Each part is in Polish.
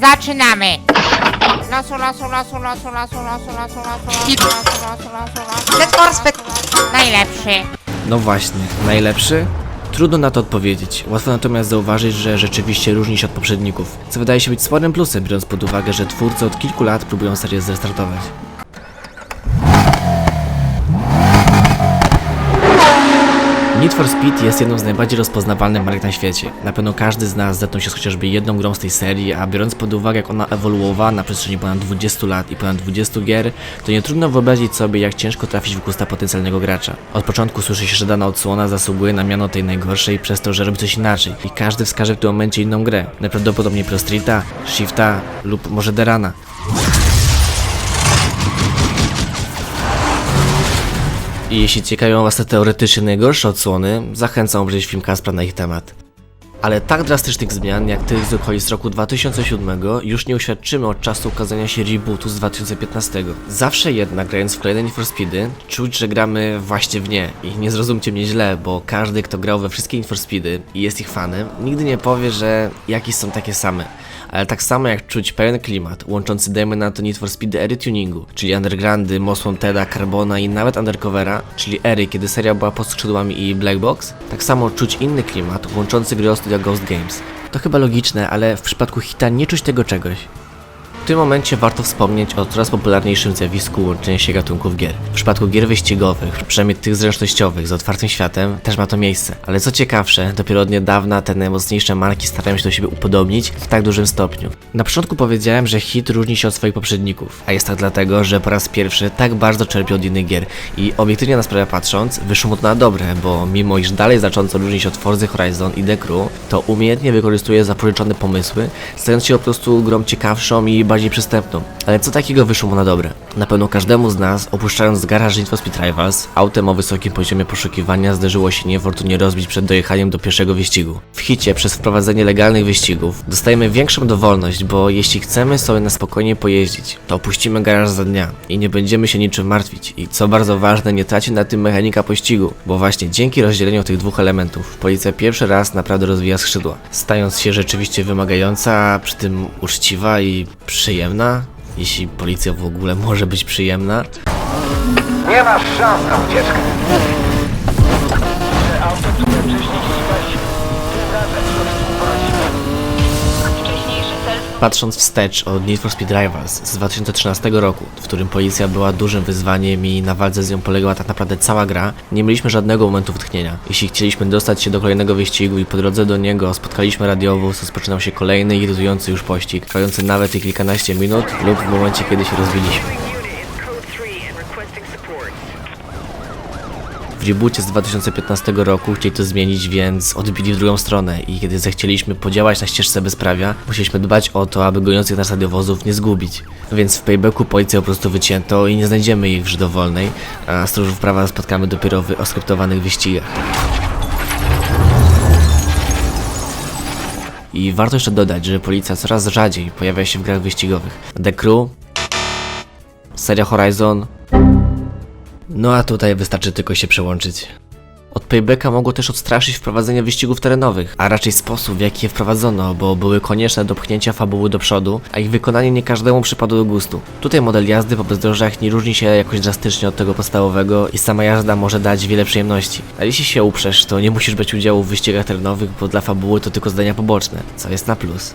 Zaczynamy! Losu, losu, losu, losu, losu, losu, losu, losu, losu, losu, losu, losu, Najlepszy. No właśnie, najlepszy? Trudno na to odpowiedzieć. Łatwo natomiast zauważyć, że rzeczywiście różni się od poprzedników, co wydaje się być sporym plusem, biorąc pod uwagę, że twórcy od kilku lat próbują serię zrestartować. Need for Speed jest jedną z najbardziej rozpoznawalnych marek na świecie. Na pewno każdy z nas zetknął się z chociażby jedną grą z tej serii, a biorąc pod uwagę jak ona ewoluowała na przestrzeni ponad 20 lat i ponad 20 gier, to nie trudno wyobrazić sobie jak ciężko trafić w gusta potencjalnego gracza. Od początku słyszy się, że dana odsłona zasługuje na miano tej najgorszej przez to, że robi coś inaczej i każdy wskaże w tym momencie inną grę. Najprawdopodobniej Pro Streeta, Shifta lub może Derana. I jeśli ciekawią Was te teoretycznie najgorsze odsłony, zachęcam obejrzeć film Kaspra na ich temat. Ale tak drastycznych zmian jak tych z okolic roku 2007 już nie uświadczymy od czasu ukazania się rebootu z 2015. Zawsze jednak grając w kolejne Need for Speedy, czuć, że gramy właśnie w nie. I nie zrozumcie mnie źle, bo każdy kto grał we wszystkie Need for Speedy i jest ich fanem, nigdy nie powie, że jakieś są takie same ale tak samo jak czuć pełen klimat, łączący demy na to Need for Speed ery tuningu, czyli Undergroundy, Most Wanteda, Carbona i nawet Undercovera, czyli ery, kiedy seria była pod skrzydłami i Black Box, tak samo czuć inny klimat, łączący gry o studia Ghost Games. To chyba logiczne, ale w przypadku hita nie czuć tego czegoś. W tym momencie warto wspomnieć o coraz popularniejszym zjawisku łączenia się gatunków gier. W przypadku gier wyścigowych, przynajmniej tych zręcznościowych z otwartym światem, też ma to miejsce. Ale co ciekawsze, dopiero od niedawna te najmocniejsze marki starają się do siebie upodobnić w tak dużym stopniu. Na początku powiedziałem, że hit różni się od swoich poprzedników, a jest tak dlatego, że po raz pierwszy tak bardzo czerpie od innych gier i obiektywnie na sprawę patrząc, wyszło mu to na dobre, bo mimo iż dalej znacząco różni się od Forza Horizon i The Crew, to umiejętnie wykorzystuje zapożyczone pomysły, stając się po prostu grą ciekawszą i bardziej przystępną. Ale co takiego wyszło mu na dobre? Na pewno każdemu z nas, opuszczając garaż Need for Speed Rivals, autem o wysokim poziomie poszukiwania zdarzyło się niefortunnie rozbić przed dojechaniem do pierwszego wyścigu. W hicie przez wprowadzenie legalnych wyścigów dostajemy większą dowolność, bo jeśli chcemy sobie na spokojnie pojeździć, to opuścimy garaż za dnia i nie będziemy się niczym martwić. I co bardzo ważne, nie traci na tym mechanika pościgu, bo właśnie dzięki rozdzieleniu tych dwóch elementów policja pierwszy raz naprawdę rozwija skrzydła, stając się rzeczywiście wymagająca, przy tym uczciwa i przyjemna. Jeśli policja w ogóle może być przyjemna, Nie masz szans na ucieczkę. Patrząc wstecz od Need for Speed Rivals z 2013 roku, w którym policja była dużym wyzwaniem i na walce z nią polegała tak naprawdę cała gra, nie mieliśmy żadnego momentu wytchnienia. Jeśli chcieliśmy dostać się do kolejnego wyścigu i po drodze do niego spotkaliśmy radiowóz, rozpoczynał się kolejny irytujący już pościg, trwający nawet i kilkanaście minut lub w momencie kiedy się rozbiliśmy. Reboocie z 2015 roku chcieli to zmienić, więc odbili w drugą stronę i kiedy zechcieliśmy podziałać na ścieżce bezprawia, musieliśmy dbać o to, aby goniących nas radiowozów nie zgubić. Więc w paybacku policję po prostu wycięto i nie znajdziemy ich w grze dowolnej, a stróżów prawa spotkamy dopiero w oskryptowanych wyścigach. I warto jeszcze dodać, że policja coraz rzadziej pojawia się w grach wyścigowych. The Crew, seria Horizon, no a tutaj wystarczy tylko się przełączyć. Od Paybacka mogło też odstraszyć wprowadzenie wyścigów terenowych, a raczej sposób w jaki je wprowadzono, bo były konieczne do pchnięcia fabuły do przodu, a ich wykonanie nie każdemu przypadło do gustu. Tutaj model jazdy po bezdrożach nie różni się jakoś drastycznie od tego podstawowego i sama jazda może dać wiele przyjemności. A jeśli się uprzesz, to nie musisz brać udziału w wyścigach terenowych, bo dla fabuły to tylko zdania poboczne, co jest na plus.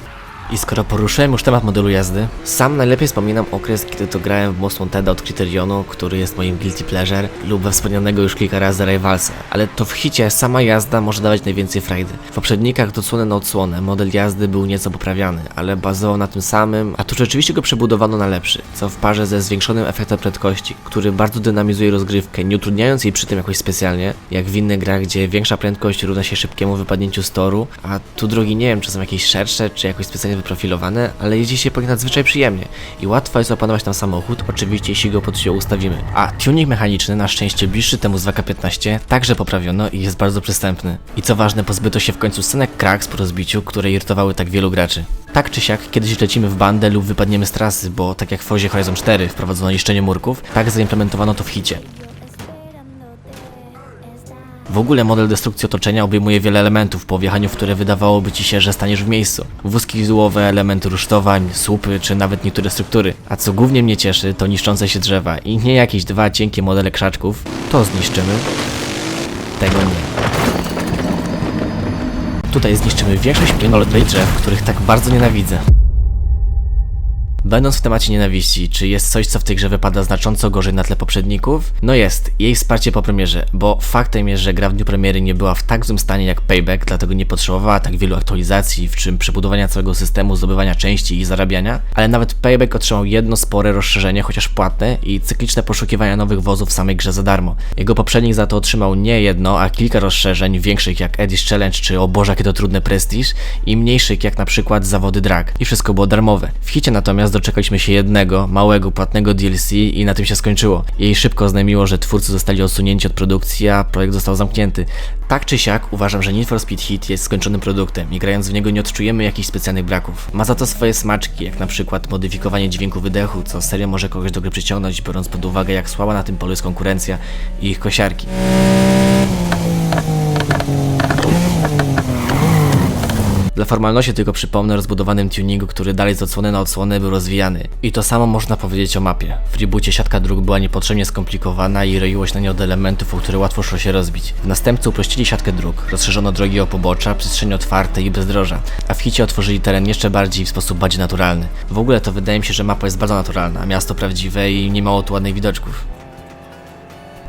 I skoro poruszyłem już temat modelu jazdy, sam najlepiej wspominam okres, kiedy to grałem w Most Wanteda od Criterionu, który jest moim guilty pleasure, lub we wspomnianego już kilka razy Rivalsa. Ale to w hicie sama jazda może dawać najwięcej frajdy. W poprzednikach to odsłonę na odsłonę, model jazdy był nieco poprawiany, ale bazował na tym samym, a tu rzeczywiście go przebudowano na lepszy, co w parze ze zwiększonym efektem prędkości, który bardzo dynamizuje rozgrywkę, nie utrudniając jej przy tym jakoś specjalnie, jak w innych grach, gdzie większa prędkość równa się szybkiemu wypadnięciu z toru, a tu drogi nie wiem, czy są jakieś szersze, czy jakoś specjalnie wyprofilowane, ale jeździ się po nich nadzwyczaj przyjemnie i łatwo jest opanować tam samochód, oczywiście jeśli go pod siebie ustawimy. A tuning mechaniczny na szczęście bliższy temu z WK15 także poprawiono i jest bardzo przystępny. I co ważne, pozbyto się w końcu scenek cracks po rozbiciu, które irytowały tak wielu graczy. Tak czy siak, kiedyś lecimy w bandę lub wypadniemy z trasy, bo tak jak w Forzie Horizon 4 wprowadzono niszczenie murków, tak zaimplementowano to w hicie. W ogóle model destrukcji otoczenia obejmuje wiele elementów, po wjechaniu w które wydawałoby ci się, że staniesz w miejscu. Wózki złowe, elementy rusztowań, słupy czy nawet niektóre struktury. A co głównie mnie cieszy, to niszczące się drzewa i nie jakieś dwa cienkie modele krzaczków. To zniszczymy. Tego nie. Tutaj zniszczymy większość pięknych drzew, których tak bardzo nienawidzę. Będąc w temacie nienawiści, czy jest coś, co w tej grze wypada znacząco gorzej na tle poprzedników? No jest, jej wsparcie po premierze, bo faktem jest, że gra w dniu premiery nie była w tak złym stanie jak Payback, dlatego nie potrzebowała tak wielu aktualizacji, w czym przebudowania całego systemu, zdobywania części i zarabiania, ale nawet Payback otrzymał jedno spore rozszerzenie, chociaż płatne, i cykliczne poszukiwania nowych wozów w samej grze za darmo. Jego poprzednik za to otrzymał nie jedno, a kilka rozszerzeń, większych jak Eddie's Challenge czy O Boże, jakie to trudne Prestige, i mniejszych jak na przykład zawody drag. I wszystko było darmowe. W hicie natomiast doczekaliśmy się jednego, małego, płatnego DLC i na tym się skończyło. Jej szybko oznajmiło, że twórcy zostali odsunięci od produkcji, a projekt został zamknięty. Tak czy siak uważam, że Need for Speed Heat jest skończonym produktem i grając w niego nie odczujemy jakichś specjalnych braków. Ma za to swoje smaczki, jak na przykład modyfikowanie dźwięku wydechu, co serio może kogoś do gry przyciągnąć, biorąc pod uwagę jak słaba na tym polu jest konkurencja i ich kosiarki. Dla formalności tylko przypomnę o rozbudowanym tuningu, który dalej z odsłony na odsłonę był rozwijany. I to samo można powiedzieć o mapie. W reboocie siatka dróg była niepotrzebnie skomplikowana i roiło się na nie od elementów, o które łatwo szło się rozbić. W następcy uprościli siatkę dróg, rozszerzono drogi o pobocza, przestrzenie otwarte i bezdroża, a w hicie otworzyli teren jeszcze bardziej w sposób bardziej naturalny. W ogóle to wydaje mi się, że mapa jest bardzo naturalna, miasto prawdziwe i nie mało tu ładnych widoczków.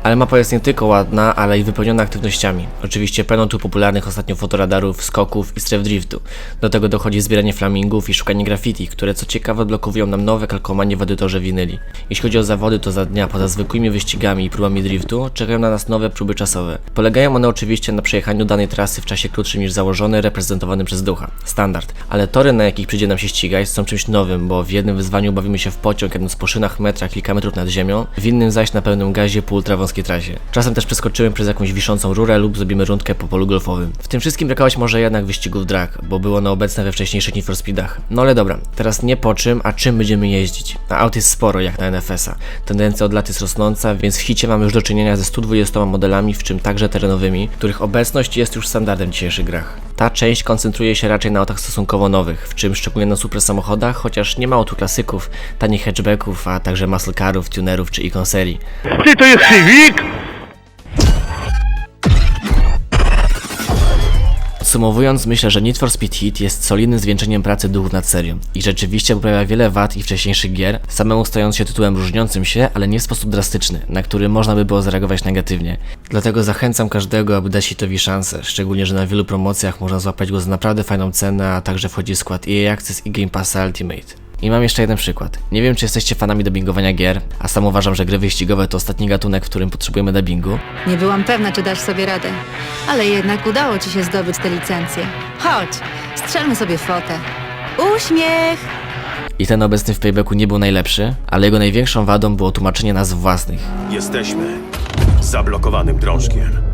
Ale mapa jest nie tylko ładna, ale i wypełniona aktywnościami. Oczywiście pełno tu popularnych ostatnio fotoradarów, skoków i stref driftu. Do tego dochodzi zbieranie flamingów i szukanie graffiti, które co ciekawe odblokowują nam nowe kalkomanie w edytorze winyli. Jeśli chodzi o zawody, to za dnia poza zwykłymi wyścigami i próbami driftu czekają na nas nowe próby czasowe. Polegają one oczywiście na przejechaniu danej trasy w czasie krótszym niż założony, reprezentowany przez ducha. Standard. Ale tory, na jakich przyjdzie nam się ścigać, są czymś nowym, bo w jednym wyzwaniu bawimy się w pociąg jadąc po szynach metra kilka metrów nad ziemią, w innym zaś na pełnym gazie po trasie. Czasem też przeskoczymy przez jakąś wiszącą rurę lub zrobimy rundkę po polu golfowym. W tym wszystkim brakować może jednak wyścigów drag, bo było one obecne we wcześniejszych Need for Speedach. No ale dobra, teraz nie po czym, a czym będziemy jeździć. A aut jest sporo jak na NFS-a. Tendencja od lat jest rosnąca, więc w hicie mamy już do czynienia ze 120 modelami, w czym także terenowymi, których obecność jest już standardem w dzisiejszych grach. Ta część koncentruje się raczej na autach stosunkowo nowych, w czym szczególnie na super samochodach, chociaż nie mało tu klasyków, tanich hatchbacków, a także muscle carów, tunerów czy ikon serii. Ty to jest Civic? Podsumowując, myślę, że Need for Speed Heat jest solidnym zwieńczeniem pracy duchów nad serią i rzeczywiście poprawia wiele wad i wcześniejszych gier, samemu stając się tytułem różniącym się, ale nie w sposób drastyczny, na który można by było zareagować negatywnie. Dlatego zachęcam każdego, aby dać Hitowi szansę, szczególnie, że na wielu promocjach można złapać go za naprawdę fajną cenę, a także wchodzi w skład EA Access i Game Passa Ultimate. I mam jeszcze jeden przykład. Nie wiem, czy jesteście fanami dubbingowania gier, a sam uważam, że gry wyścigowe to ostatni gatunek, w którym potrzebujemy dubbingu. Nie byłam pewna, czy dasz sobie radę, ale jednak udało ci się zdobyć tę licencję. Chodź, strzelmy sobie fotę. Uśmiech! I ten obecny w Paybacku nie był najlepszy, ale jego największą wadą było tłumaczenie nazw własnych. Jesteśmy zablokowanym drążkiem.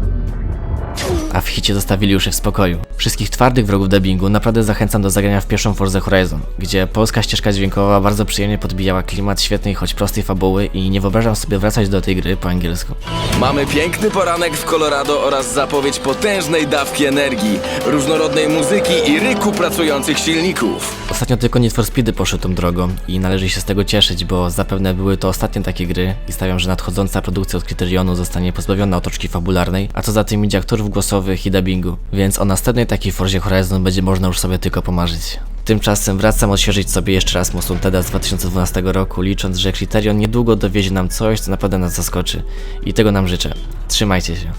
A w hicie zostawili już je w spokoju. Wszystkich twardych wrogów dubbingu naprawdę zachęcam do zagrania w pierwszą Forza Horizon, gdzie polska ścieżka dźwiękowa bardzo przyjemnie podbijała klimat świetnej, choć prostej fabuły i nie wyobrażam sobie wracać do tej gry po angielsku. Mamy piękny poranek w Colorado oraz zapowiedź potężnej dawki energii, różnorodnej muzyki i ryku pracujących silników. Ostatnio tylko Need for Speedy poszły tą drogą i należy się z tego cieszyć, bo zapewne były to ostatnie takie gry i stawiam, że nadchodząca produkcja od Criterionu zostanie pozbawiona otoczki fabularnej, a co za tym idzie aktorów głosowych i dubbingu, więc o następnej takiej Forzie Horizon będzie można już sobie tylko pomarzyć. Tymczasem wracam odświeżyć sobie jeszcze raz Most Wanteda z 2012 roku, licząc, że Criterion niedługo dowiezie nam coś, co naprawdę nas zaskoczy. I tego nam życzę. Trzymajcie się.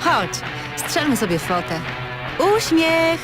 Chodź, strzelmy sobie fotę. Uśmiech!